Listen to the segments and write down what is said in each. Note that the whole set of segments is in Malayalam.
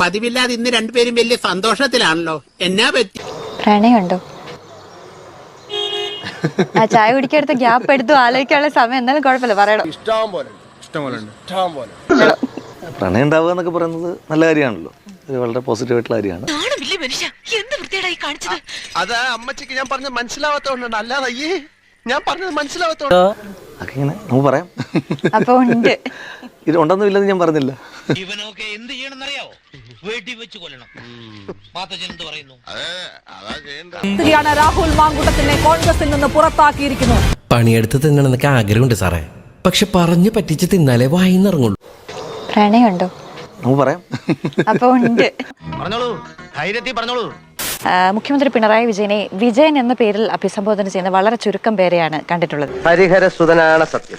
പതിവില്ലാതെ ഇന്ന് രണ്ടുപേരും വലിയ സന്തോഷത്തിലാണല്ലോ. എന്നാ പറ്റി? പ്രണയമുണ്ടോ ആ ചായ കുടിക്കടുത്ത് ഗ്യാപ്പ് എടുത്തു ആലോചിക്കാനുള്ള സമയം എന്നാലും കുഴപ്പമില്ല. പറയണം. ഇഷ്ടം പോലെ ഇഷ്ടം പോലെ പ്രണയം ഉണ്ടാവുക എന്നൊക്കെ പറയുന്നത് നല്ല കാര്യമാണല്ലോ. ഇത് വളരെ പോസിറ്റീവ് ആയിട്ടുള്ള കാര്യമാണ് അത് അമ്മച്ചിക്ക് ഞാൻ പറഞ്ഞത് മനസ്സിലാവാത്തോണ്ടാണ് അല്ലാതെ അയ്യേ ഞാൻ പറഞ്ഞത് മനസ്സിലാവാത്തോണ്ട് അതൊക്കെ ഇങ്ങനെ നമുക്ക് പറയാം. അപ്പൊ ഉണ്ട്. ഇത് ഉണ്ടെന്നും ഇല്ലെന്ന് ഞാൻ പറഞ്ഞില്ല. ഇവനൊക്കെ എന്ത് ചെയ്യണമെന്നറിയാവോ? വീട്ടിൽ വെച്ച് കൊല്ലണം. മാത്തച്ഛൻ എന്ത് പറയുന്നു? രാഹുൽ മാങ്കുട്ടത്തിനെ കോൺഗ്രസിൽ നിന്ന് പുറത്താക്കിയിരിക്കുന്നു. പണിയെടുത്ത് തിന്നണമെന്നൊക്കെ ആഗ്രഹമുണ്ട് സാറേ. പക്ഷെ പറഞ്ഞു പറ്റിച്ച് തിന്നാലേ വായിന്നിറങ്ങുള്ളൂ പ്രണയമുണ്ടോ? നമുക്ക് പറയാം. അപ്പൊ ഉണ്ട്. പറഞ്ഞോളൂ. ധൈര്യത്തിൽ പറഞ്ഞോളൂ. ആ, മുഖ്യമന്ത്രി പിണറായി വിജയനെ വിജയൻ എന്ന പേരിൽ അഭിസംബോധന ചെയ്യുന്ന വളരെ ചുരുക്കം പേരെയാണ് കണ്ടിട്ടുള്ളത്. ഹരിഹര സുതനാണ് സത്യം.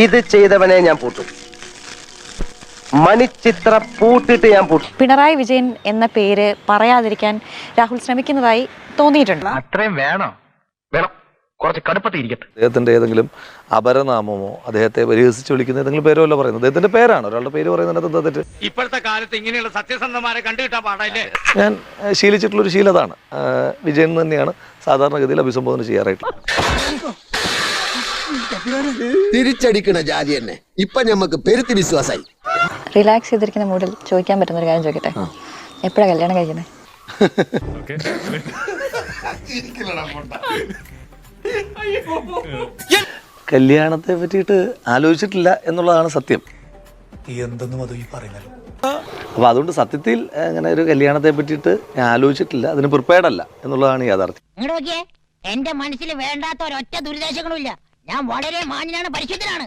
ഇത് ചെയ്തവനെ ഞാൻ പൂട്ടും. മണിച്ചിത്ര പൂട്ടിട്ട് ഞാൻ പിണറായി വിജയൻ എന്ന പേര് പറയാതിരിക്കാൻ രാഹുൽ ശ്രമിക്കുന്നതായി തോന്നിയിട്ടുണ്ട്. അത്രയും വേണോ. വേണം. കുറച്ച് കടുപ്പത്തിൽ ഇരിക്കട്ടെ. അദ്ദേഹത്തിന്റെ ഏതെങ്കിലും അപരനാമമോ അദ്ദേഹത്തെ പരിഹസിച്ച് വിളിക്കുന്ന ഏതെങ്കിലും പേരോ അല്ല പറയുന്നത്? അദ്ദേഹത്തിന്റെ പേരാണ്. ഒരാളുടെ പേര് പറയുന്നതിനകത്ത് തെറ്റ്? ഇപ്പോഴത്തെ കാലത്ത് ഇങ്ങനെയുള്ള സത്യസന്ധമാരെ കണ്ടുകിട്ടാൻ പാടില്ലേ ഞാൻ ശീലിച്ചിട്ടുള്ള ഒരു ശീലതാണ് വിജയൻ തന്നെയാണ് സാധാരണഗതിയിൽ അഭിസംബോധന ചെയ്യാറായിട്ടുള്ളത്. തിരിച്ചടിക്കണ ജാതി തന്നെ ഇപ്പൊ ഞമ്മക്ക് പെരുത്തി വിശ്വാസായി. റിലാക്സ് ചെയ്തിരിക്കുന്ന മൂഡിൽ ചോദിക്കാൻ പറ്റുന്ന ഒരു കാര്യം ചോദിക്കട്ടെ? എപ്പോഴാണ് കല്യാണം കഴിക്കുന്നത് കല്യാണത്തെ പറ്റിയിട്ട് ആലോചിച്ചിട്ടില്ല എന്നുള്ളതാണ് സത്യം. അപ്പൊ അതുകൊണ്ട് സത്യത്തിൽ അങ്ങനെ ഒരു കല്യാണത്തെ പറ്റിയിട്ട് ഞാൻ ആലോചിച്ചിട്ടില്ല. അതിന് പ്രിപ്പയർഡ് അല്ല എന്നുള്ളതാണ് യാഥാർത്ഥ്യം. എന്റെ മനസ്സിൽ വേണ്ടാത്ത ഒരൊറ്റ ദുരിതാശങ്ങളും ഇല്ല. ഞാൻ വളരെ മാന്യനാണ് പരിശുദ്ധനാണ്.